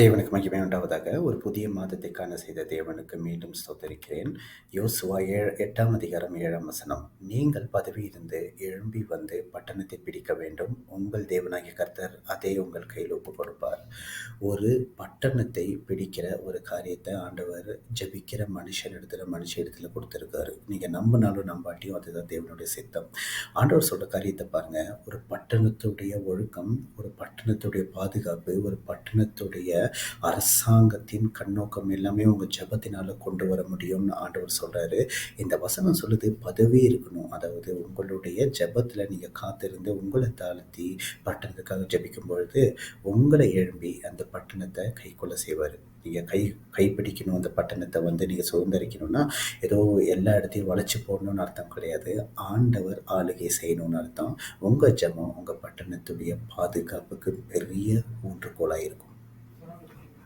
தேவனுக்கு மகிமை உண்டாவதாக. ஒரு புதிய மாதத்தை காண செய்த தேவனுக்கு மீண்டும் ஸ்தோத்தரிக்கிறேன். யோசுவா ஏழ் எட்டாம் அதிகாரம் ஏழாம் வசனம். நீங்கள் பதவியிலிருந்து எழும்பி வந்து பட்டணத்தை பிடிக்க வேண்டும். உங்கள் தேவனாகிய கர்த்தர் அதை உங்கள் கையில் ஒப்பு கொடுப்பார். ஒரு பட்டணத்தை பிடிக்கிற ஒரு காரியத்தை ஆண்டவர் ஜபிக்கிற மனுஷன் இடத்துல மனுஷ இடத்துல கொடுத்துருக்காரு. நீங்கள் நம்பினாலும் நம்பாட்டியும் அதுதான் தேவனுடைய சித்தம். ஆண்டவர் சொல்கிற காரியத்தை பாருங்கள் ஒரு பட்டணத்துடைய ஒழுக்கம் ஒரு பட்டணத்துடைய பாதுகாப்பு ஒரு பட்டணத்துடைய அரசாங்கத்தின் கண்ணோக்கம் எல்லாமே உங்கள் ஜபத்தினால கொண்டு வர முடியும்னு ஆண்டவர் சொல்கிறாரு இந்த வசனம் சொல்லுது பதவி இருக்கணும். அதாவது உங்களுடைய ஜபத்தில் நீங்கள் காத்திருந்து உங்களை தாழ்த்தி பட்டணத்துக்காக ஜபிக்கும் பொழுது உங்களை எழும்பி அந்த பட்டணத்தை கைக்கொள்ள செய்வார். நீங்கள் கை கைப்பிடிக்கணும். அந்த பட்டணத்தை வந்து நீங்கள் சுதந்திரிக்கணும்னா ஏதோ எல்லா இடத்தையும் வளைச்சி போடணும்னு அர்த்தம் கிடையாது. ஆண்டவர் ஆளுகை செய்யணும்னு அர்த்தம். உங்கள் ஜபம் உங்கள் பட்டணத்துடைய பாதுகாப்புக்கு பெரிய ஊன்றுகோலாக இருக்கும்